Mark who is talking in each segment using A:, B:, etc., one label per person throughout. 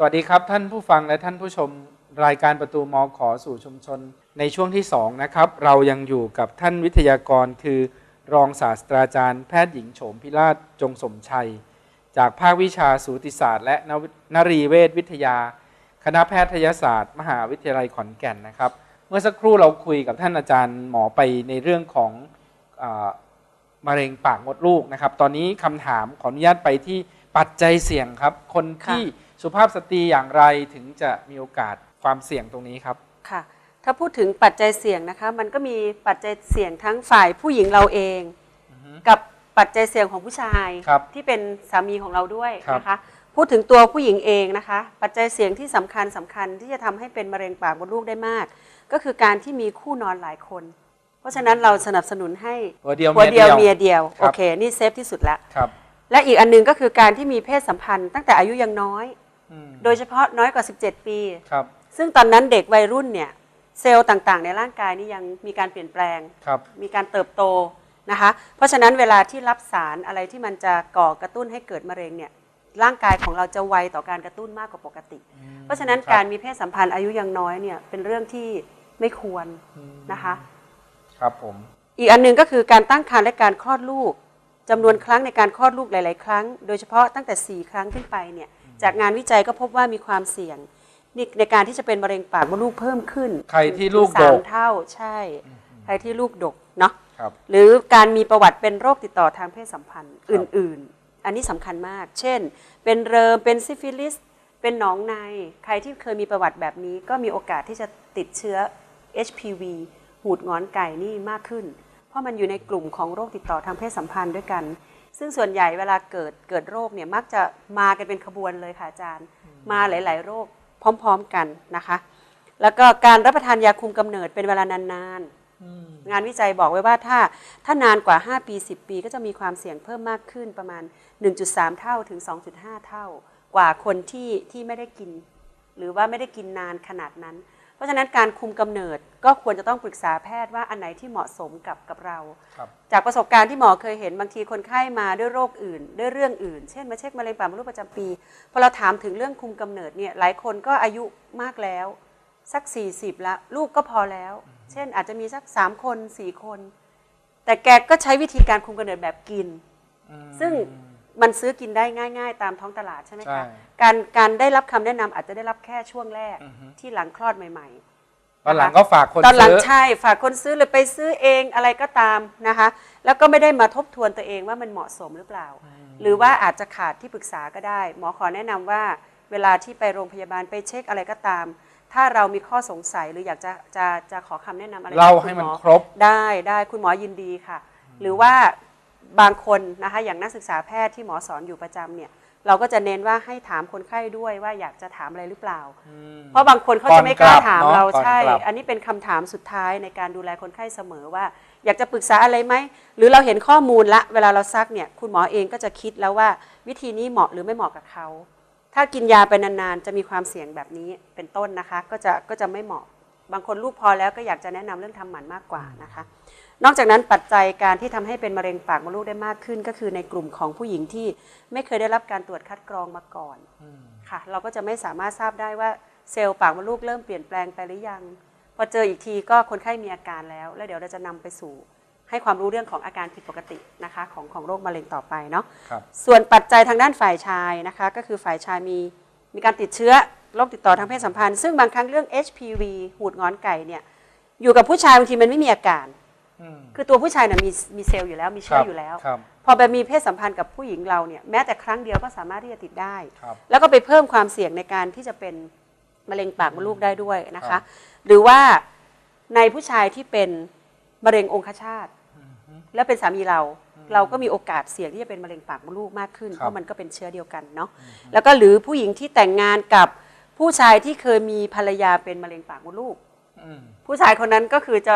A: สวัสดีครับท่านผู้ฟังและท่านผู้ชมรายการประตูมอขอสู่ชุมชน ในช่วงที่2นะครับเรายังอยู่กับท่านวิทยากรคือ รองศาสตราจารย์แพทย์หญิงโฉมพิราชจงสมชัย จากภาควิชาสูติศาสตร์ และนรีเวชวิทยา คณะแพทยศาสตร์ มหาวิทยาลัยขอนแก่นนะครับ เมื่อสักครู่เราคุยกับท่านอาจารย์หมอไปในเรื่องของอมะเร็งปากมดลูกนะครับ ตอนนี้คำถามขออนุญาตไปที่ปัจจัยเสี่ยงครับคนที่ สุภาพสตรีอย่างไรถึงจะมีโอกาสความเสี่ยงตรงนี้ครับ
B: ค่ะ ถ้าพูดถึงปัจจัยเสี่ยงนะคะ มันก็มีปัจจัยเสี่ยงทั้งฝ่ายผู้หญิงเราเอง กับปัจจัยเสี่ยงของผู้ชาย
A: ครับ
B: ที่เป็นสามีของเราด้วย
A: ครับ
B: นะคะ พูดถึงตัวผู้หญิงเองนะคะ ปัจจัยเสี่ยงที่สำคัญสำคัญที่จะทำให้เป็นมะเร็งปากมดลูกได้มาก ก็คือการที่มีคู่นอนหลายคน เพราะฉะนั้นเราสนับสนุนให้
A: หัวเดียว
B: หัวเดียว
A: เมี
B: เมี
A: ย
B: ย
A: เดียว
B: เดียว
A: ครับ
B: โอเค นี่เซฟที่สุดแล้ว
A: ครับ
B: และอีกอันหนึงก็คือการที่มีเพศสัมพันธ์ตั้งแต่อายุยังน้อย
A: อืม
B: โดยเฉพาะน้อยกว่า 17 ปี
A: ครับ
B: ซึ่งตอนนั้นเด็กวัยรุ่นเนี่ยเซลล์ต่างๆ ในร่างกายนี่ยังมีการเปลี่ยนแปลง
A: ครับ
B: มีการเติบโตนะคะ เพราะฉะนั้นเวลาที่รับสารอะไรที่มันจะก่อกระตุ้นให้เกิดมะเร็งเนี่ยร่างกายของเราจะไวต่อการกระตุ้นมากกว่าปกติ เพราะฉะนั้น
A: ครับ
B: การมีเพศสัมพันธ์อายุยังน้อยเนี่ยเป็นเรื่องที่ไม่ควรนะคะ
A: ครับผม
B: อีกอันหนึงก็คือการตั้งครรภ์และการคลอดลูกจำนวนครั้งในการคลอดลูกหลาย ๆ ครั้ง โดยเฉพาะตั้งแต่ 4 ครั้งขึ้นไปเนี่ย จากงานวิจัยก็พบว่ามีความเสี่ยงนี่ในการที่จะเป็นมะเร็งปากมดลูกเพิ่มขึ้น
A: ใครที่ลูก
B: ถึง
A: ด
B: สาม
A: ก
B: เท่าใช่ ใครที่ลูกดกเนาะ
A: ครับ
B: หรือการมีประวัติเป็นโรคติดต่อทางเพศสัมพันธ์อื่น ๆ อันนี้สำคัญมาก เช่น เป็นเริมเป็นซิฟิลิส เป็นหนองใน ใครที่เคยมีประวัติแบบนี้ ก็มีโอกาสที่จะติดเชื้อ HPV หูดงอนไก่นี่มากขึ้น เพราะมันอยู่ในกลุ่มของโรคติดต่อทางเพศสัมพันธ์ด้วยกัน ซึ่งส่วนใหญ่เวลาเกิดเกิดโรคเนี่ยมักจะมากันเป็นขบวนเลยค่ะอาจารย์ มาหลาย ๆ โรคพร้อม ๆ กันนะคะ แล้วก็การรับประทานยาคุมกำเนิดเป็นเวลานานๆงานวิจัยบอกไว้ว่าถ้าถ้านานกว่า 5 ปี 10 ปี ก็จะมีความเสี่ยงเพิ่มมากขึ้นประมาณ 1.3 เท่าถึง 2.5 เท่า กว่าคนที่ที่ไม่ได้กิน หรือว่าไม่ได้กินนานขนาดนั้น เพราะฉะนั้นการคุมกำเนิดก็ควรจะต้องปรึกษาแพทย์ว่าอันไหนที่เหมาะสมกับกับเรา
A: ครับ
B: จากประสบการณ์ที่หมอเคยเห็นบางทีคนไข้มาด้วยโรคอื่น ด้วยเรื่องอื่น เช่นมาเช็คมะเร็งปากมดลูกประจำปีพอเราถามถึงเรื่องคุมกำเนิดเนี่ยหลายคนก็อายุมากแล้ว สัก 40 ละลูกก็พอแล้ว เช่นอาจจะมีสัก 3 คน 4 คน แต่แกก็ใช้วิธีการคุมกำเนิดแบบกิน ซึ่ง มันซื้อกินได้ง่าย ๆ ตามท้องตลาดใช่ไหม
A: ใช่
B: คะการการได้รับคำแนะนำอาจจะได้รับแค่ช่วงแรกที่หลังคลอดใหม่ ๆ
A: ตอนหลังก็ฝากคน
B: ตอนหลัง
A: ซื้อ
B: ใช่ฝากคนซื้อหรือไปซื้อเองอะไรก็ตามนะคะ แล้วก็ไม่ได้มาทบทวนตัวเองว่ามันเหมาะสมหรือเปล่า หรือว่าอาจจะขาดที่ปรึกษาก็ได้ หมอขอแนะนำว่าเวลาที่ไปโรงพยาบาลไปเช็คอะไรก็ตาม ถ้าเรามีข้อสงสัยหรืออยากจะจะจะขอคำแนะนำอะไร
A: เล่า
B: จก
A: ให้
B: ณ
A: มัน
B: อ
A: ครบ
B: ได้ได้คุณหมอยินดีค่ะ หรือว่า บางคนนะคะอย่างนักศึกษาแพทย์ที่หมอสอนอยู่ประจำเนี่ยเราก็จะเน้นว่าให้ถามคนไข้ด้วยว่าอยากจะถามอะไรหรือเปล่า เพราะบางคนเขาจะไม่กล้าถาม
A: ก่อนกลับ
B: เรา
A: เนอะก่อน
B: ใช่
A: กลับ
B: อันนี้เป็นคำถามสุดท้ายในการดูแลคนไข้เสมอว่า อยากจะปรึกษาอะไรไหม หรือเราเห็นข้อมูลละ เวลาเราซักเนี่ยคุณหมอเองก็จะคิดแล้วว่า วิธีนี้เหมาะหรือไม่เหมาะกับเขา ถ้ากินยาไปนานๆ จะมีความเสี่ยงแบบนี้เป็นต้นนะคะ ก็จะก็จะไม่เหมาะ บางคนลูกพอแล้วก็อยากจะแนะนำเรื่องทำหมันมากกว่านะคะ นอกจากนั้นปัจจัยการที่ทำให้เป็นมะเร็งปากมดลูกได้มากขึ้น ก็คือในกลุ่มของผู้หญิงที่ไม่เคยได้รับการตรวจคัดกรองมาก่อนค่ะ เราก็จะไม่สามารถทราบได้ว่าเซลล์ปากมดลูกเริ่มเปลี่ยนแปลงไปหรือยัง พอเจออีกทีก็คนไข้มีอาการแล้ว แล้วเดี๋ยวเราจะนำไปสู่ ให้ความรู้เรื่องของอาการผิดปกตินะคะของของโรคมะเร็งต่อไปเนาะ
A: ครับ
B: ส่วนปัจจัยทางด้านฝ่ายชายนะคะ ก็คือฝ่ายชายมีมีการติดเชื้อโรคติดต่อทางเพศสัมพันธ์ ซึ่งบางครั้งเรื่อง HPV หูดงอนไก่เนี่ยอยู่กับผู้ชายบางทีมันไม่มีอาการ คือตัวผู้ชายน่ะมีมีเซลล์อยู่แล้วมี
A: ค
B: เชื้
A: รั
B: อบอยู่แล้ว
A: ครับ
B: พอไปมีเพศสัมพันธ์กับผู้หญิงเราเนี่ยแม้แต่ครั้งเดียวก็สามารถที่จะติดได้
A: ครับ
B: แล้วก็ไปเพิ่มความเสี่ยงในการที่จะเป็นมะเร็งปากมดลูกได้ด้วยนะ
A: ครั
B: คะ
A: บ
B: หรือว่าในผู้ชายที่เป็นมะเร็งองคชาตและเป็นสามีเราเราก็มีโอกาสเสี่ยงที่จะเป็นมะเร็งปากมดลูกมากขึ้น
A: ครับ
B: เพราะมันก็เป็นเชื้อเดียวกันเนาะแล้วก็หรือผู้หญิงที่แต่งงานกับผู้ชายที่เคยมีภรรยาเป็นมะเร็งปากมดลูก
A: อืม
B: ผู้ชายคนนั้นก็คือจะ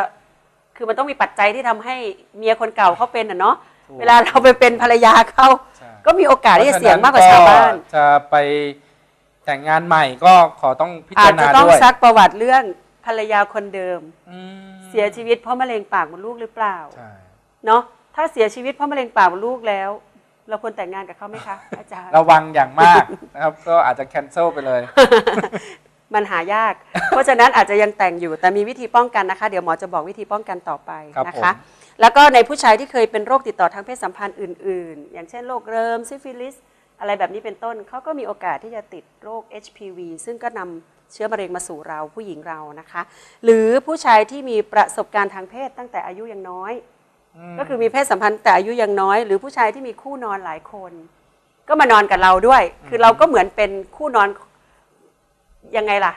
B: คือมันต้องมีปัจจัยที่ทำให้เมียคนเก่าเขาเป็นอะเนาะ
A: ถูก
B: เวลาเราไปเป็นภรรยาเขา
A: ใช่
B: ก็มีโอกาสที่จะเสี่ยงมากกว่าชาวบ้าน
A: เพระฉะจะไปแต่งงานใหม่ก็ขอต้องพิ
B: อา
A: จา
B: จ
A: ร
B: จะ
A: ณา
B: ต้อง
A: ด้วย
B: ซักประวัติเรื่องภรรยาคนเดิม
A: อืม
B: เสียชีวิตเพราะมะเร็งปากมดลูกหรือเปล่า
A: ใช่
B: เนาะถ้าเสียชีวิตเพราะมะเร็งปากมดลูกแล้ว เราควรแต่งงานกับเขาไหมคะอาจารย์
A: ระวังอย่างมากนะครับก็อาจจะแคนเซิลไปเลย
B: มันหายาก เพราะฉะนั้นอาจจะยังแต่งอยู่ แต่มีวิธีป้องกันนะคะ เดี๋ยวหมอจะบอกวิธีป้องกันต่อไป
A: ครับ
B: นะคะ
A: ผม
B: แล้วก็ในผู้ชายที่เคยเป็นโรคติดต่อทางเพศสัมพันธ์อื่น ๆ อย่างเช่นโรคเริมซิฟิลิส อะไรแบบนี้เป็นต้นเขาก็มีโอกาสที่จะติดโรค HPV ซึ่งก็นำเชื้อมะเร็งมาสู่เราผู้หญิงเรานะคะ หรือผู้ชายที่มีประสบการณ์ทางเพศตั้งแต่อายุยังน้อย
A: ม
B: ก็คือมีเพศสัมพันธ์แต่อายุยังน้อย หรือผู้ชายที่มีคู่นอนหลายคน ก็มานอนกับเราด้วย คือเราก็เหมือนเป็นคู่นอน ยังไงล่ะ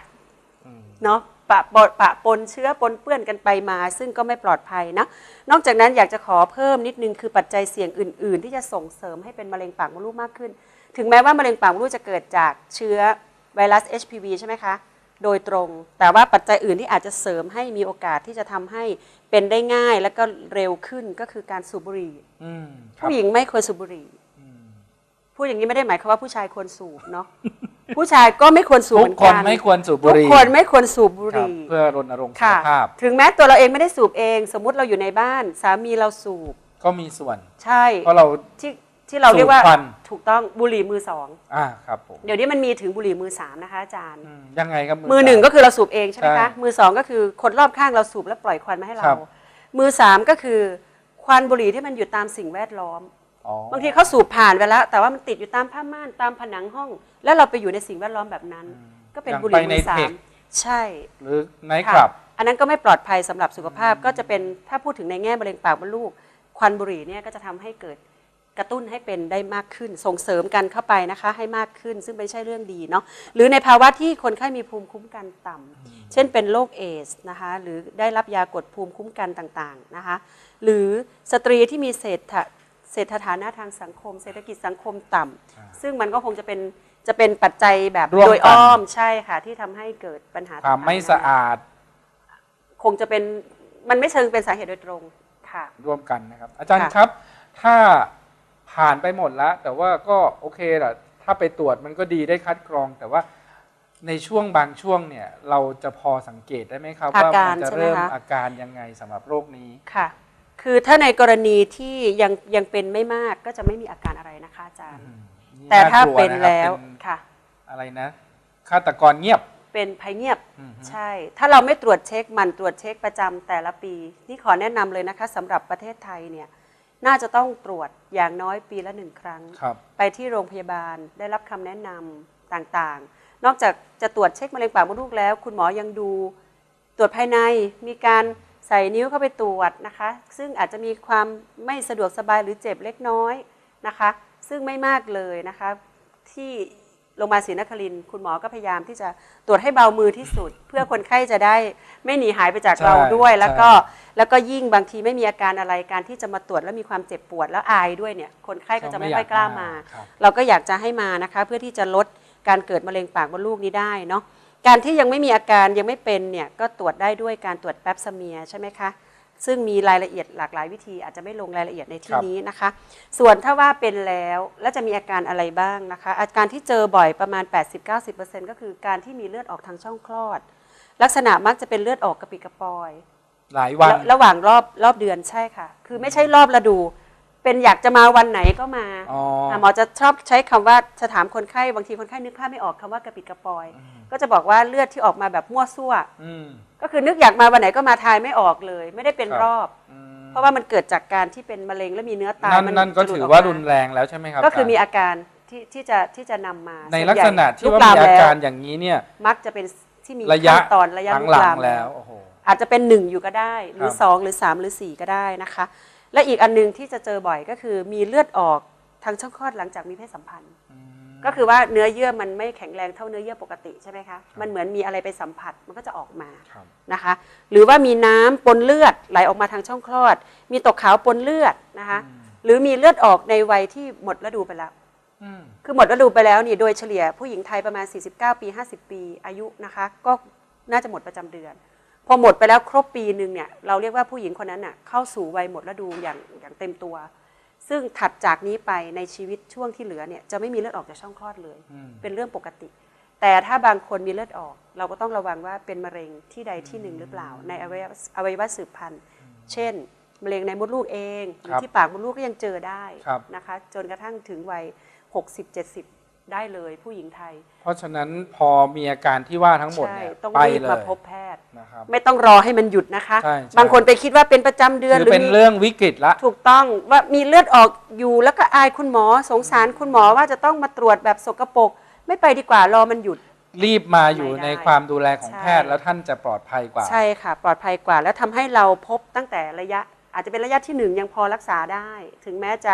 A: อืม
B: เนาะปะปนปะปนเชื้อปนเปื้อนกันไปมา ซึ่งก็ไม่ปลอดภัยนะนอกจากนั้นอยากจะขอเพิ่มนิดนึงคือปัจจัยเสี่ยงอื่น ๆ ที่จะส่งเสริมให้เป็นมะเร็งปากมดลูกมากขึ้น ถึงแม้ว่ามะเร็งปากมดลูกจะเกิดจากเชื้อไวรัส HPV ใช่ไหมคะโดยตรง แต่ว่าปัจจัยอื่นที่อาจจะเสริมให้มีโอกาสที่จะทำให้เป็นได้ง่ายและก็เร็วขึ้นก็คือการสูบบุหรี่
A: อืมครับ
B: ผู้หญิงไม่ควรสูบบุหรี่
A: อืม
B: พูดอย่างนี้ไม่ได้หมายความว่าผู้ชายควรสูบเนาะผู้ชายก็ไม่ควรสูบ
A: ทุ
B: เห
A: ก
B: มือน
A: ค
B: กันน
A: ไม่ควรสูบบุ
B: ทุก
A: หรี่
B: คนไม่ควรสูบบุห
A: ครับ
B: รี่
A: เพื่อรณรงค์สุข
B: ค่ะ
A: ภาพ
B: ถึงแม้ตัวเราเองไม่ได้สูบเอง สมมุติเราอยู่ในบ้าน สามีเราสูบ
A: ก็มีส่วน
B: ใช่
A: เพราะเรา
B: ที่ที่เราเรียกว่า
A: สูบควัน
B: ถูกต้องบุหรี่มือสอง
A: อ่าครับผม
B: เดี๋ยวนี้มันมีถึงบุหรี่มือสามนะคะอาจารย์
A: อืมยังไงครับ
B: มือหนึ่ง
A: สา
B: ก็คือเราสูบเองใช่ไหม
A: ใช่
B: คะมือสองก็คือคนรอบข้างเราสูบแล้วปล่อยควันมาให้เรา
A: ครับ
B: มือสามก็คือควันบุหรี่ที่มันอยู่ตามสิ่งแวดล้อม
A: อ๋อ บา
B: งทีเขาสูบผ่านไปแล้ว แต่ว่ามันติดอยู่ตามผ้าม่านตามผนังห้อง แล้วเราไปอยู่ในสิ่งแวดล้อมแบบนั้น ก็เป็น
A: อย่าง
B: บุหรี่
A: ไปใน
B: มือสา
A: เท
B: ม
A: ค
B: ใช่
A: หรือไนท์
B: ค่ะ
A: คลับ
B: อันนั้นก็ไม่ปลอดภัยสำหรับสุขภาพก็จะเป็นถ้าพูดถึงในแง่มะเร็งปากมดลูก ควันบุหรี่เนี่ยก็จะทำให้เกิดกระตุ้นให้เป็นได้มากขึ้นส่งเสริมกันเข้าไปนะคะ ให้มากขึ้นซึ่งไม่ใช่เรื่องดีเนาะหรือในภาวะที่คนไข้มีภูมิคุ้มกันต่ำเช่นเป็นโรคเอสนะคะหรือได้รับยากดภูมิคุ้มกันต่างๆนะคะ หรือสตรีที่มีเศรษฐะ เศรษฐฐานะทางสังคม เศรษฐกิจสังคมต่ำ
A: อ่า
B: ซึ่งมันก็คงจะเป็นจะเป็นปัจจัยแบบ
A: ร่วมกัน
B: โดยอ้อมใช่ค่ะที่ทำให้เกิดปัญหา
A: ความไม่สะอาด
B: คงจะเป็นมันไม่เชิงเป็นสาเหตุโดยตรงค่ะ
A: ร่วมกันนะครับ อาจารย์
B: ค่ะ
A: ครับ ถ้าผ่านไปหมดแล้ว แต่ว่าก็โอเคแหละถ้าไปตรวจมันก็ดีได้คัดกรอง แต่ว่าในช่วงบางช่วงเนี่ยเราจะพอสังเกตได้ไหมครับ
B: อา
A: ว่า
B: การ
A: มันจะ
B: ใช่ไหม
A: เริ่ม
B: คะ
A: อาการยังไงสำหรับโรคนี้
B: ค่ะ คือถ้าในกรณีที่ยังยังเป็นไม่มากก็จะไม่มีอาการอะไรนะคะอาจารย์
A: อืมนี่
B: แต่ถ้า
A: กลัว
B: เป็น
A: นะครับ
B: แล้ว
A: เป็น
B: ค่ะ
A: อะไรนะฆาตกรเงียบ
B: เป็นภัยเงียบ
A: อืมฮึ
B: ใช่ ถ้าเราไม่ตรวจเช็คหมันตรวจเช็คประจำแต่ละปี นี่ขอแนะนำเลยนะคะสำหรับประเทศไทยเนี่ยน่าจะต้องตรวจอย่างน้อยปีละหนึ่งครั้ง
A: ครับ
B: ไปที่โรงพยาบาลได้รับคำแนะนำต่างๆ นอกจากจะตรวจเช็คมะเร็งปากมดลูกแล้ว คุณหมอยังดูตรวจภายในมีการ ใส่นิ้วเข้าไปตรวจนะคะ ซึ่งอาจจะมีความไม่สะดวกสบายหรือเจ็บเล็กน้อยนะคะ ซึ่งไม่มากเลยนะคะ ที่โรงพยาบาลศรีนครินทร์คุณหมอก็พยายามที่จะตรวจให้เบามือที่สุด เพื่อคนไข้จะได้ไม่หนีหายไปจาก
A: ใช่
B: เราด้วย แล้วก็
A: ใช่
B: แล้วก็ยิ่งบางทีไม่มีอาการอะไรการที่จะมาตรวจแล้วมีความเจ็บปวดแล้วอายด้วยเนี่ย คนไข้ก็จะไม่ค่อยกล้ามา
A: ครับ
B: เราก็อยากจะให้มานะคะ เพื่อที่จะลดการเกิดมะเร็งปากมดลูกนี้ได้เนาะ การที่ยังไม่มีอาการยังไม่เป็นเนี่ยก็ตรวจได้ด้วยการตรวจแป๊บสเมียร์ใช่ไหมคะซึ่งมีรายละเอียดหลากหลายวิธีอาจจะไม่ลงรายละเอียดในที่
A: ครับ
B: นี้นะคะ ส่วนถ้าว่าเป็นแล้วแล้วจะมีอาการอะไรบ้างนะคะ อาการที่เจอบ่อยประมาณ 80-90%ก็คือการที่มีเลือดออกทางช่องคลอด ลักษณะมักจะเป็นเลือดออกกระปิดกระปอย
A: หลายวัน
B: ระระหว่างรอบรอบเดือนใช่ค่ะ คือไม่ใช่รอบฤดู เป็นอยากจะมาวันไหนก็มา
A: อ๋อะ
B: หมอจะชอบใช้คำว่าจะถามคนไข้บางทีคนไข้นึกภาพไม่ออกคำว่ากระปิดกระปอย ก็จะบอกว่าเลือดที่ออกมาแบบมั่วซั่ว
A: อืม
B: ก็คือนึกอยากมาวันไหนก็มาทายไม่ออกเลย ไม่ได้เป็น
A: ครับ
B: รอบ
A: อืม
B: เพราะว่ามันเกิดจากการที่เป็นมะเร็งและมีเนื้อตาย
A: นั่น
B: มั
A: นั่นก็
B: จะหลุ
A: ถื
B: ด
A: อ
B: ออก
A: ว่า
B: มา
A: รุนแรงแล้วใช่ไหมครับ
B: ก็คือมีา
A: จารย์
B: อาการที่ที่จะที่จะนำมา
A: ใน
B: ส่ว
A: ลักษณะที่
B: ลุ
A: ว่า
B: ล
A: มีอา
B: แล้ว
A: การอย่างนี้เนี่ย
B: มักจะเป็นที่มี
A: ระยะ
B: ขั้นตอนระยะลุก
A: หลั
B: ลางม
A: ๆแล้วโอ้โห
B: อาจจะเป็นหนึ่งอยู่ก็ได้ หรือ
A: ครับ
B: สองหรือสามหรือสี่ก็ได้นะคะ และอีกอันหนึงที่จะเจอบ่อยก็คือมีเลือดออกทางช่องคลอดหลังจากมีเพศสัมพันธ์ ก็คือว่าเนื้อเยื่อมันไม่แข็งแรงเท่าเนื้อเยื่อปกติใช่ไหมคะมันเหมือนมีอะไรไปสัมผัสมันก็จะออกมา
A: ครับ
B: นะคะ หรือว่ามีน้ำปนเลือดไหลออกมาทางช่องคลอด มีตกขาวปนเลือดนะคะหรือมีเลือดออกในวัยที่หมดฤดูไปแล้ว
A: อืม
B: คือหมดฤดูไปแล้วนี่โดยเฉลี่ยผู้หญิงไทยประมาณ 49 ปี 50 ปีอายุนะคะ ก็น่าจะหมดประจำเดือน พอหมดไปแล้วครบปีหนึ่งเนี่ยเราเรียกว่าผู้หญิงคนนั้นน่ะเข้าสู่วัยหมดฤดูอย่างอย่างเต็มตัว ซึ่งถัดจากนี้ไปในชีวิตช่วงที่เหลือเนี่ยจะไม่มีเลือดออกจากช่องคลอดเลย
A: อืม
B: เป็นเรื่องปกติ แต่ถ้าบางคนมีเลือดออก เราก็ต้องระวังว่าเป็นมะเร็งที่ใดที่หนึ่งหรือเปล่า ในอวัยวะอวัยวะสืบพันธุ์ เช่นมะเร็งในมดลูกเองหรือ
A: ครับ
B: ที่ปากมดลูกก็ยังเจอได้
A: ครับ
B: นะคะ จนกระทั่งถึงวัย60-70 ได้เลยผู้หญิงไทย
A: เพราะฉะนั้นพอมีอาการที่ว่าทั้งหมด
B: ใช่
A: เนี่ย
B: ต้อง
A: ไป
B: รีบ
A: เลย
B: มาพบแพทย์
A: นะครับ
B: ไม่ต้องรอให้มันหยุดนะคะ
A: ใช่ใช่
B: บางคนไปคิดว่าเป็นประจำเดือน
A: คือ
B: หรือ
A: เป็น
B: มี
A: เรื่องวิกฤตละ
B: ถูกต้องว่ามีเลือดออกอยู่แล้วก็อายคุณหมอสงสารคุณหมอว่าจะต้องมาตรวจแบบสกปรกไม่ไปดีกว่ารอมันหยุด
A: รีบมาอยู่
B: ไม่ได้
A: ในความดูแลของ
B: ใช่
A: แพทย์แล้วท่านจะปลอดภัยกว่า
B: ใช่ค่ะ ปลอดภัยกว่า แล้วทำให้เราพบตั้งแต่ระยะ อาจจะเป็นระยะที่หนึ่งยังพอรักษาได้ ถึงแม้จะ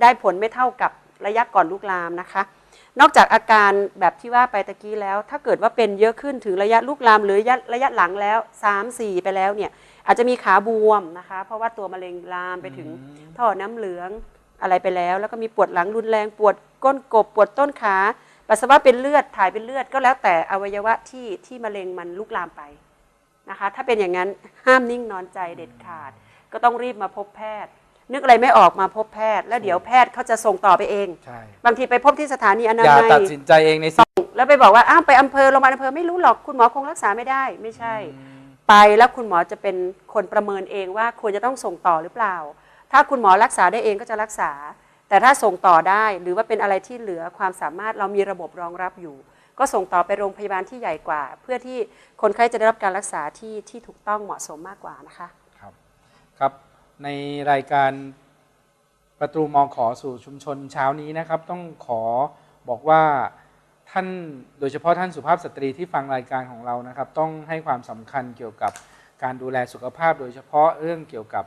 B: ได้ผลไม่เท่ากับระยะก่อนลุกลามนะคะ นอกจากอาการแบบที่ว่าไปตะกี้แล้ว ถ้าเกิดว่าเป็นเยอะขึ้นถึงระยะลุกลามหรือระยะระยะหลังแล้ว 3 4 ไปแล้วเนี่ยอาจจะมีขาบวมนะคะ เพราะว่าตัวมะเร็งลามไปถึงท่อน้ำเหลืองอะไรไปแล้ว แล้วก็มีปวดหลังรุนแรงปวดก้นกบปวดต้นขาปัสสาวะเป็นเลือดถ่ายเป็นเลือดก็แล้วแต่อวัยวะที่ที่มะเร็งมันลุกลามไปนะคะ ถ้าเป็นอย่างนั้นห้ามนิ่งนอนใจเด็ดขาด ก็ต้องรีบมาพบแพทย์ นึกอะไรไม่ออกมาพบแพทย์ แล้วเดี๋ยวแพทย์เขาจะส่งต่อไปเอง
A: ใช่
B: บางทีไปพบที่สถานีอนา
A: อย่า
B: มัย
A: ตัดสินใจเองในสิ่ง
B: แล้วไปบอกว่าอ้าวไปอำเภอโรงพยาบาลอำเภอไม่รู้หรอกคุณหมอคงรักษาไม่ได้ไม่ใช่ ไปแล้วคุณหมอจะเป็นคนประเมินเองว่าควรจะต้องส่งต่อหรือเปล่า ถ้าคุณหมอรักษาได้เองก็จะรักษา แต่ถ้าส่งต่อได้หรือว่าเป็นอะไรที่เหลือความสามารถเรามีระบบรองรับอยู่ ก็ส่งต่อไปโรงพยาบาลที่ใหญ่กว่า เพื่อที่คนไข้จะได้รับการรักษาที่ที่ถูกต้องเหมาะสมมากกว่านะคะ
A: ครับครับ ในรายการประตูมองขอสู่ชุมชนเช้านี้นะครับ ต้องขอบอกว่าท่านโดยเฉพาะท่านสุภาพสตรีที่ฟังรายการของเรานะครับ ต้องให้ความสำคัญเกี่ยวกับการดูแลสุขภาพ โดยเฉพาะเรื่องเกี่ยวกับ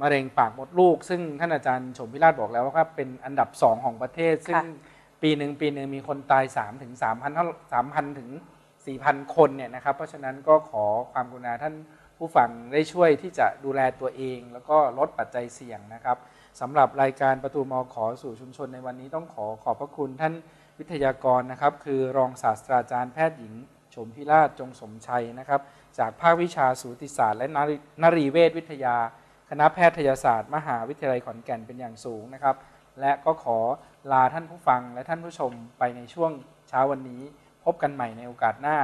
A: มะเร็งปากมดลูก ซึ่งท่านอาจารย์ชมพิราชบอกแล้วว่าเป็นอันดับสองของประเทศ ซึ่งปีหนึ่งปีหนึ่งมีคนตาย3ถึง3,000เท่า3,000 ถึง 4,000 คนเนี่ยนะครับ เพราะฉะนั้นก็ขอความกรุณาท่าน ผู้ฟังได้ช่วยที่จะดูแลตัวเอง แล้วก็ลดปัจจัยเสี่ยงนะครับสำหรับรายการประตูมอขอสู่ชุมชนในวันนี้ต้องขอขอบพระคุณท่านวิทยากรนะครับ คือรองศาสตราจารย์แพทย์หญิงชมพิราชจงสมชัยนะครับ จากภาควิชาสูติศาสตร์ และนรีนรีเวชวิทยา คณะแพทยศาสตร์ มหาวิทยาลัยขอนแก่นเป็นอย่างสูงนะครับ และก็ขอลาท่านผู้ฟังและท่านผู้ชมไปในช่วงเช้าวันนี้ พบกันใหม่ในโอกาสหน้า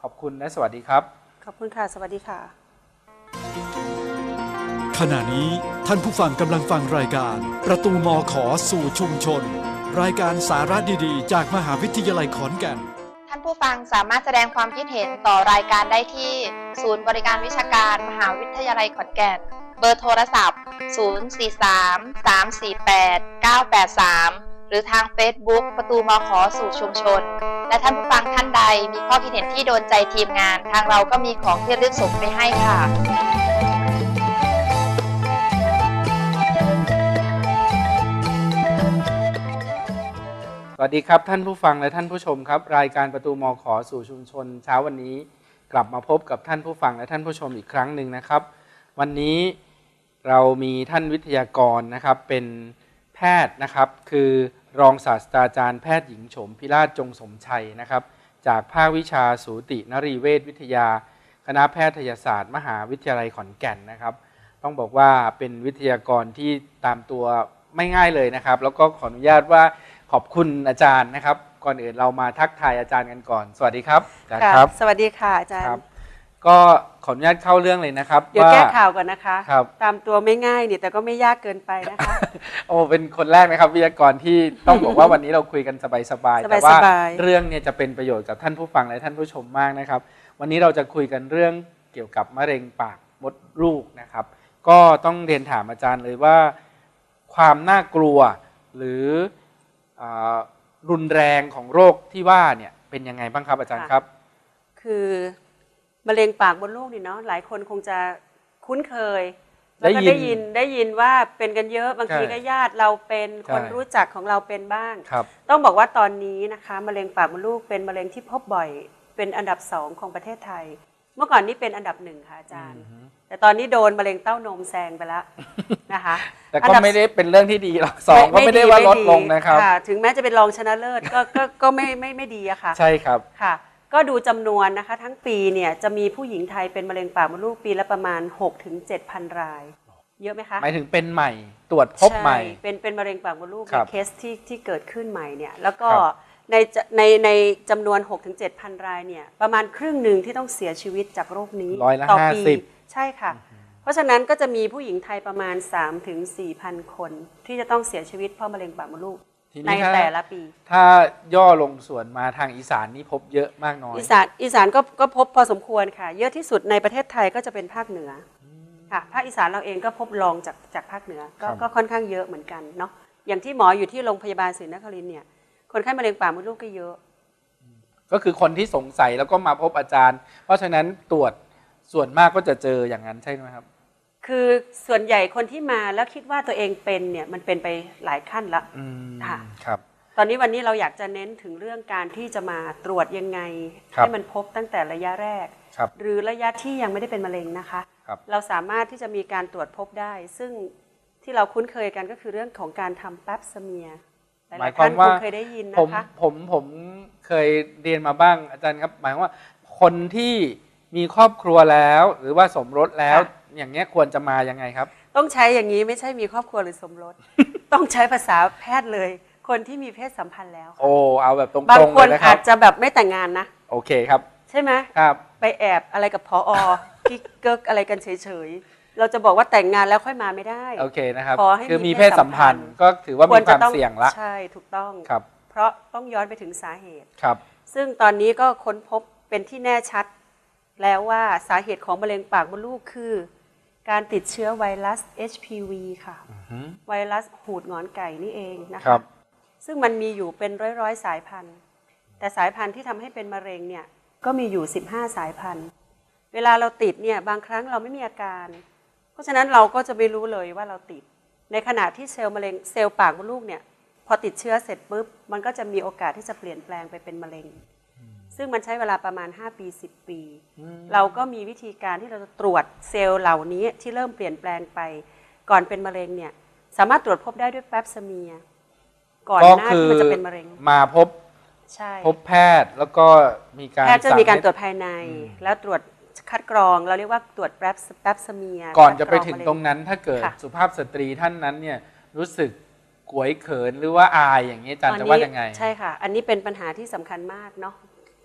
A: ขอบคุณและสวัสดีครับ
B: ขอบคุณค่ะ สวัสดีค่ะ
C: ขณะนี้ท่านผู้ฟังกำลังฟังรายการ ประตูมอขอสู่ชุมชน รายการสาระดีๆ จากมหาวิทยาลัยขอนแก่น
D: ท่านผู้ฟังสามารถแสดงความคิดเห็นต่อรายการได้ที่ ศูนย์บริการวิชาการมหาวิทยาลัยขอนแก่น เบอร์โทรศัพท์ 043 348 983หรือทาง Facebook ประตูมอขอสู่ชุมชน และท่านผู้ฟังท่านใดมีข้อคิดเห็นที่โดนใจทีมงาน ทางเราก็มีของที่ระลึกส่งไปให้ค่ะ
A: วัสดีครับ ท่านผู้ฟังและท่านผู้ชมครับ รายการประตูมอขอสู่ชุมชน เช้าวันนี้กลับมาพบกับท่านผู้ฟังและท่านผู้ชมอีกครั้งหนึ่งนะครับ วันนี้เรามีท่านวิทยากรนะครับเป็นแพทย์นะครับ คือรองศาสตราจารย์แพทย์หญิงโฉมพิราชจงสมชัยนะครับ จากภาควิชาสูตินรีเวชวิทยา คณะแพทยศาสตร์ มหาวิทยาลัยขอนแก่นนะครับ ต้องบอกว่าเป็นวิทยากรที่ตามตัวไม่ง่ายเลยนะครับ แล้วก็ขออนุญาตว่า ขอบคุณอาจารย์นะครับ ก่อนอื่นเรามาทักทายอาจารย์กันก่อน สวัสดีครับอาจารย์ครับ
B: สวัสดีค่ะอาจาร
A: ครับ
B: ย์
A: ก็ขออนุญาตเข้าเรื่องเลยนะครับ
B: เดี๋ยว
A: ว่า
B: แก้ข่าวก่อนนะคะ
A: ครับ
B: ตามตัวไม่ง่ายนี่แต่ก็ไม่ยากเกินไปนะคะ
A: โอ้เป็นคนแรกนะครับวิทยากรที่ต้องบอกว่าวันนี้เราคุยกันสบายๆ
B: สบายๆ
A: แต่ว่าเรื่องเนี่ยจะเป็นประโยชน์กับท่านผู้ฟังและท่านผู้ชมมากนะครับ วันนี้เราจะคุยกันเรื่องเกี่ยวกับมะเร็งปากมดลูกนะครับ ก็ต้องเรียนถามอาจารย์เลยว่า ความน่ากลัวหรืออา รุนแรงของโรคที่ว่าเนี่ยเป็นยังไงบ้างครับอาจารย์ครับ
B: คือมะเร็งปากบนลูกนี่เนาะหลายคนคงจะคุ้นเคย
A: ได้
B: แล้วก็
A: ยิน
B: ได้ยินได้ยินว่าเป็นกันเยอะบางที
A: ใช่
B: ก็ญาติเราเป็น
A: ใช่
B: คนรู้จักของเราเป็นบ้าง
A: ครับ
B: ต้องบอกว่าตอนนี้นะคะมะเร็งปากมดลูกเป็นมะเร็งที่พบบ่อยเป็นอันดับสองของประเทศไทย เมื่อก่อนนี่เป็นอันดับหนึ่งค่ะอาจารย์ แต่ตอนนี้โดนมะเร็งเต้านมแซงไปแล้วนะคะ
A: แต่
B: อั
A: ก็
B: นดับ
A: ไม่ได้เป็นเรื่องที่ดีหรอกสองก็ไม่ได้ว่าลดลงนะครับ
B: ถึงแม้จะเป็นรองชนะเลิศก็ก็ก็ไม่ไม่ไม่ดีอะค่ะ
A: ใช่ครับ
B: ค่ะ ก็ดูจำนวนนะคะ ทั้งปีเนี่ยจะมีผู้หญิงไทยเป็นมะเร็งปากมดลูกปีละประมาณ6-7ถึง7,000ราย เยอะไหมคะ
A: หมายถึงเป็นใหม่ตรวจพบใหม่
B: ช่เป็นเป็นมะเร็งปากมดลูก
A: ครั
B: ใน
A: บ
B: เคสที่ที่เกิดขึ้นใหม่เนี่ยแล้วก็
A: ครับ
B: ในจะในในจำนวน6-7ถึง7,000 รายเนี่ยประมาณครึ่งหนึ่งที่ต้องเสียชีวิตจากโรคนี้
A: ร้อยละ
B: ต่อ
A: ห้า
B: ปี
A: สิบ
B: ใช่ค่ะ เพราะฉะนั้นก็จะมีผู้หญิงไทยประมาณ3-4ถึง 4,000 คน ที่จะต้องเสียชีวิตเพราะมะเร็งปากมดลูก
A: ที
B: ใน
A: นี้ถ้า
B: แต่ละปี
A: ถ้าย่อลงส่วนมาทางอีสานนี่พบเยอะมากน้อย
B: อีสานอีสานก็ก็พบพอสมควรค่ะ เยอะที่สุดในประเทศไทยก็จะเป็นภาคเหนืออค่ะภาคอีสานเราเองก็พบรองจากจากภาคเหนือก็
A: ครับ
B: ก็ค่อนข้างเยอะเหมือนกันเนาะอย่างที่หมออยู่ที่โรงพยาบาลศรีนครินทร์เนี่ย คนไข้มะเร็งปากมดลูกก็เยอะ
A: ก็คือคนที่สงสัยแล้วก็มาพบอาจารย์ เพราะฉะนั้นตรวจส่วนมากก็จะเจออย่างนั้นใช่ไหมครับ
B: คือส่วนใหญ่คนที่มาแล้วคิดว่าตัวเองเป็นเนี่ยมันเป็นไปหลายขั้นละ
A: อืม
B: ค่ะ
A: ครับ
B: ตอนนี้วันนี้เราอยากจะเน้นถึงเรื่องการที่จะมาตรวจยังไง
A: ครับ
B: ให้มันพบตั้งแต่ระยะแรก
A: ครับ
B: หรือระยะที่ยังไม่ได้เป็นมะเร็งนะคะ
A: ครับ
B: เราสามารถที่จะมีการตรวจพบได้ ซึ่งที่เราคุ้นเคยกันก็คือเรื่องของการทำแป๊บสเมียร์ ห
A: หมา
B: ลายย
A: ค
B: ๆ
A: วา
B: ท่ามนค
A: ว่า
B: งเคยได้ยิน
A: ผม
B: นะคะ
A: ผมผมเคยเรียนมาบ้างอาจารย์ครับ หมายความว่าคนที่มีครอบครัวแล้ว หรือว่าสมรสแล้ว อย่างเงี้ยควรจะมายังไงครับ
B: ต้องใช้อย่างนี้ไม่ใช่มีครอบครัวหรือสมรส ต้องใช้ภาษาแพทย์เลย คนที่มีเพศสัมพันธ์แล้วค่ะ
A: โอ้เอาแบบตรง
B: บาง
A: ๆ
B: ค
A: เล
B: น
A: ยนะค
B: อา
A: รับ
B: จจะแบบไม่แต่งงานนะ
A: โอเคครับ
B: ใช่ไหม
A: ครับ
B: ไปแอบอะไรกับพออกิ๊กเกิกอะไรกันเฉยๆ เราจะบอกว่าแต่งงานแล้วค่อยมาไม่ได้
A: โอเคนะครับ
B: ขอให้
A: คือ
B: มี
A: มีเพ
B: เพ
A: ศ
B: ศสั
A: สัม
B: มพั
A: พัน
B: นธ์
A: ธ์ก็ถือว่ามีความ
B: ต้อง
A: เสี่ยงละ
B: ใช่ถูกต้อง
A: ครับ
B: เพราะต้องย้อนไปถึงสาเหตุ
A: ครับ
B: ซึ่งตอนนี้ก็ค้นพบเป็นที่แน่ชัด แล้วว่าสาเหตุของมะเร็งปากมดลูกคือ การติดเชื้อไวรัส HPV ค่ะ ไวรัสหูดหงอนไก่นี่เองนะ
A: ครั
B: คะ
A: บ
B: ซึ่งมันมีอยู่เป็นร้อยๆสายพันธุ์ แต่สายพันธุ์ที่ทำให้เป็นมะเร็งเนี่ยก็มีอยู่ 15 สายพันธุ์ เวลาเราติดเนี่ยบางครั้งเราไม่มีอาการเพ ราะฉะนั้นเราก็จะไม่รู้เลยว่าเราติด ในขณะที่เซลล์มะเร็งเซลล์ปากมดลูกเนี่ยพอติดเชื้อเสร็จปุ๊บมันก็จะมีโอกาสที่จะเปลี่ยนแปลงไปเป็นมะเร็ง ซึ่งมันใช้เวลาประมาณ 5 ปี 10 ปี เราก็มีวิธีการที่เราจะตรวจเซลล์เหล่านี้ที่เริ่มเปลี่ยนแปลงไปก่อนเป็นมะเร็งเนี่ยสามารถตรวจพบได้ด้วยแป๊บสเมียร์ก่อน
A: ก็
B: หน้า
A: คื
B: ที่
A: อ
B: มันจะเป็นมะเร็ง
A: มาพบ
B: ใช่
A: พบแพทย์แล้วก็มีการ
B: แพทย์จะมีการ
A: สั่งให้
B: ตรวจภายใน แล้วตรวจ คัดกรอง เราเรียกว่าตรวจแป๊บแป๊บสเมียร์
A: ก่อนจะไป
B: คัดก
A: ถึง
B: มะเต
A: รงนั้นถ้าเกิด
B: ค่ะ
A: สุภาพสตรีท่านนั้นเนี่ยรู้สึกกวยเขินหรือว่าอายอย่างนี้อาจารย์จะว่ายังไง
B: ใช่ค่ะ อันนี้เป็นปัญหาที่สำคัญมากเนาะ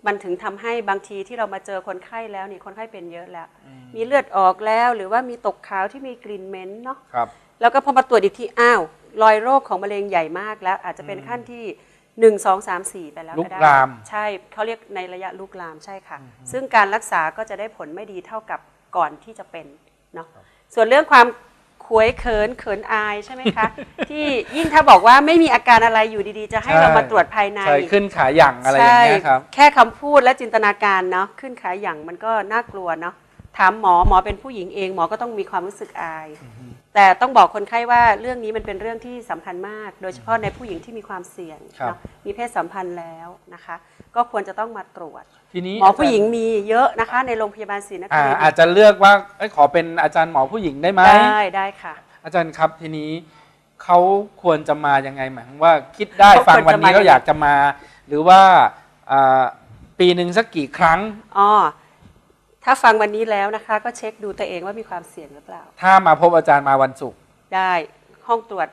B: มันถึงทำให้บางทีที่เรามาเจอคนไข้แล้วนี่คนไข้เป็นเยอะแล้ว มีเลือดออกแล้วหรือว่ามีตกขาวที่มีกลิ่นเหม็นเนาะ
A: ครับ
B: แล้วก็พอมาตรวจอีกทีอ้าวรอยโรคของมะเร็งใหญ่มากแล้ว อาจจะเป็นขั้นที่ 1 2 3 4ไปแล้ว
A: ลุ
B: ก็
A: ก
B: ได้
A: ลาม
B: ใช่เขาเรียกในระยะลุกลามใช่ค่ะ ซึ่งการรักษาก็จะได้ผลไม่ดีเท่ากับก่อนที่จะเป็นเนาะส่วนเรื่องความขวยเขินเขินอายใช่ไหมคะ ที่ยิ่งถ้าบอกว่าไม่มีอาการอะไรอยู่ดีๆ จะให้
A: ใช่
B: เรามาตรวจภายใน
A: ใช่ขึ้นขาหยั่งอะไรอย่างเงี้ยครับ
B: ใช่แค่คำพูดและจินตนาการเนาะขึ้นขาอย่างมันก็น่ากลัวเนาะ ถามหมอหมอเป็นผู้หญิงเองหมอก็ต้องมีความรู้สึกอาย แต่ต้องบอกคนไข้ว่าเรื่องนี้มันเป็นเรื่องที่สำคัญมาก โดยเฉพาะในผู้หญิงที่มีความเสี่ยง
A: ครับ
B: เนาะมีเพศสัมพันธ์แล้วนะคะ ก็ควรจะต้องมาตรวจ
A: ทีนี้
B: หมอผู้หญิงมีเยอะนะคะ ในโรงพยาบาลศรีนค
A: อ่า
B: รินท
A: อาจ
B: ร์
A: จะเลือกว่าเอ้ยขอเป็นอาจารย์หมอผู้หญิงได้ไหม
B: ได้ได้ค่ะ
A: อาจารย์ครับทีนี้เขาควรจะมายังไงหมายความว่าคิดได้
B: เขา
A: ฟัง
B: ควร
A: วัน
B: จะ
A: นี้
B: มา
A: แล้วอยากจะมา หรือว่าอ่าปีหนึ่งสักกี่ครั้ง
B: อ๋อ ถ้าฟังวันนี้แล้วนะคะ ก็เช็คดูตัวเองว่ามีความเสี่ยงหรือเปล่า
A: ถ้ามาพบอาจารย์มาวันศุกร์
B: ได้ห้องตรวจ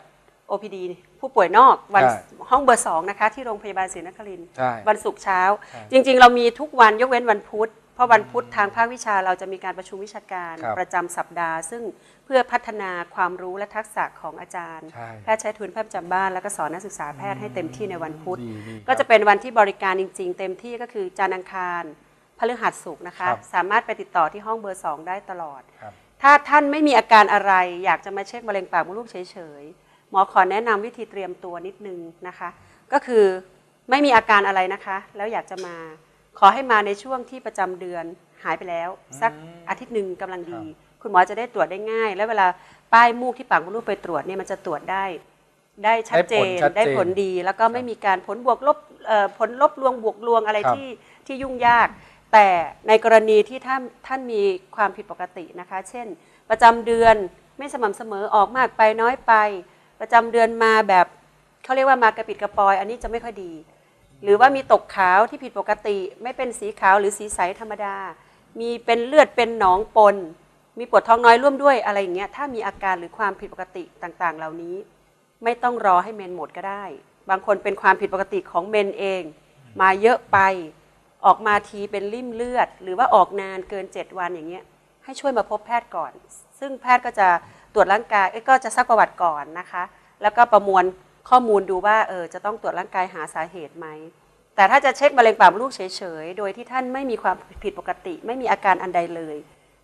B: OPD ผู้ป่วยนอกวัน
A: ใช่
B: ห้องเบอร์สองนะคะที่โรงพยาบาลศรีนครินทร์
A: ใช่
B: วันศุกร์เช้า
A: ใช่
B: จริง ๆ เรามีทุกวันยกเว้นวันพุธ เพราะวันพุธทางภาควิชาเราจะมีการประชุมวิชาการ
A: ครับ
B: ประจำสัปดาห์ ซึ่งเพื่อพัฒนาความรู้และทักษะของอาจารย์
A: ใช่
B: แพทย์ใช้ทุนแพทย์ประจำบ้านแล้วก็สอนนักศึกษาแพทย์ให้เต็มที่ในวันพุธ
A: ดีดี
B: ก็จะเป็นวันที่บริการจริง ๆ เต็มที่ก็คือจันทร์อังคารพ ฤหัสศุกร์นะคะ
A: ครับ
B: สามารถไปติดต่อที่ห้องเบอร์สองได้ตลอด
A: ครับ
B: ถ้าท่านไม่มีอาการอะไร อยากจะมาเช็คมะเร็งปากมดลูกเฉยๆ หมอขอแนะนำวิธีเตรียมตัวนิดนึงนะคะ ก็คือไม่มีอาการอะไรนะคะ แล้วอยากจะมาขอให้มาในช่วงที่ประจำเดือนหายไปแล้ว สักอาทิตย์หนึ่งกำลังดี คุณหมอจะได้ตรวจได้ง่าย แล้วเวลาป้ายมูกที่ปากมดลูกไปตรวจเนี่ยมันจะตรวจได้ ได้ชัดเจน
A: ได้ผลชัดเจน
B: ได้ผลดี แล้วก็ไม่มีการผลบวกลบเอ่อผลลบลวงบวกลวงอะไร
A: ครับ
B: ที่ที่ยุ่งยาก แต่ในกรณีที่ท่านท่านมีความผิดปกตินะคะ เช่น ประจำเดือนไม่สม่ำเสมอออกมากไปน้อยไป ประจำเดือนมาแบบเขาเรียกว่ามากระปิดกระปอย อันนี้จะไม่ค่อยดี หรือว่ามีตกขาวที่ผิดปกติ ไม่เป็นสีขาวหรือสีใสธรรมดา มีเป็นเลือดเป็นหนองปน มีปวดท้องน้อยร่วมด้วยอะไรอย่างเงี้ยถ้ามีอาการหรือความผิดปกติต่างๆ เหล่านี้ ไม่ต้องรอให้เมนหมดก็ได้ บางคนเป็นความผิดปกติของเมนเอง มาเยอะไป ออกมาทีเป็นริ่มเลือด หรือว่าออกนานเกิน 7 วันอย่างเงี้ยให้ช่วยมาพบแพทย์ก่อน ซึ่งแพทย์ก็จะตรวจร่างกายก็จะซักประวัติก่อนนะคะ แล้วก็ประมวลข้อมูลดูว่าเออจะต้องตรวจร่างกายหาสาเหตุไหมแต่ถ้าจะเช็คมะเร็งปากมดลูกเฉยๆ โดยที่ท่านไม่มีความผิดปกติ ไม่มีอาการอันใดเลย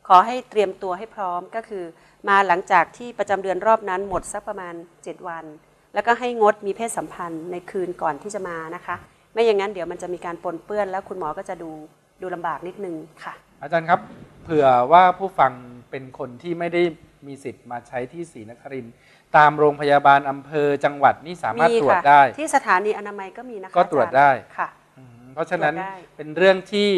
B: ขอให้เตรียมตัวให้พร้อมก็คือ มาหลังจากที่ประจำเดือนรอบนั้นหมดสักประมาณ 7 วัน แล้วก็ให้งดมีเพศสัมพันธ์ในคืนก่อนที่จะมานะคะ ไม่อย่างนั้นเดี๋ยวมันจะมีการปนเปื้อน แล้วคุณหมอก็จะดูดูลำบากนิดนึงค่ะ
A: อาจารย์ครับเผื่อว่าผู้ฟังเป็นคนที่ไม่ได้มีสิทธิ์มาใช้ที่ศรีนครินทร์ตามโรงพยาบาลอำเภอจังหวัดนี่สามารถตรวจ
B: ค่ะ
A: ได้
B: ที่สถานีอนามัยก็มีนะคะ
A: ก็ตรวจ
B: อาจาย์
A: ได้
B: ค่ะ
A: อืมเพราะฉะนั้น
B: ตรวจได้
A: เป็นเรื่องที่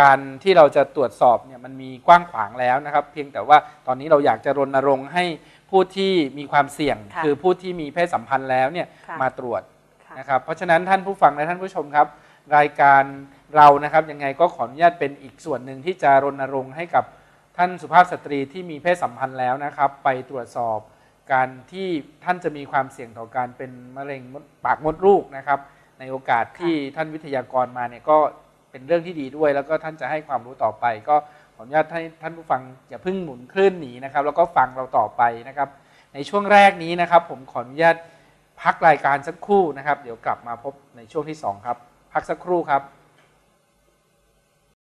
A: การที่เราจะตรวจสอบเนี่ยมันมีกว้างขวางแล้วนะครับ เพียงแต่ว่าตอนนี้เราอยากจะรณรงค์ให้ผู้ที่มีความเสี่ยง
B: ค่ะ
A: คือผู้ที่มีเพศสัมพันธ์แล้วเนี่ย
B: ค่ะ
A: มาตรวจ
B: ค่ะ
A: นะครับเพราะฉะนั้นท่านผู้ฟังและท่านผู้ชมครับ รายการเรานะครับยังไงก็ขออนุญาตเป็นอีกส่วนหนึ่งที่จะรณรงค์ให้กับท่านสุภาพสตรีที่มีเพศสัมพันธ์แล้วนะครับ ไปตรวจสอบการที่ท่านจะมีความเสี่ยงต่อการเป็นมะเร็งปากมดลูกนะครับ ในโอกาสที่ท่านวิทยากรมาเนี่ยก็เป็นเรื่องที่ดีด้วย แล้วก็ท่านจะให้ความรู้ต่อไป ก็ขออนุญาตให้ท่านผู้ฟังอย่าเพิ่งหมุนคลื่นหนีนะครับ แล้วก็ฟังเราต่อไปนะครับ ในช่วงแรกนี้นะครับ ผมขออนุญาต พักรายการสักครู่นะครับ เดี๋ยวกลับมาพบในช่วงที่สองครับ พักสักครู่ครับ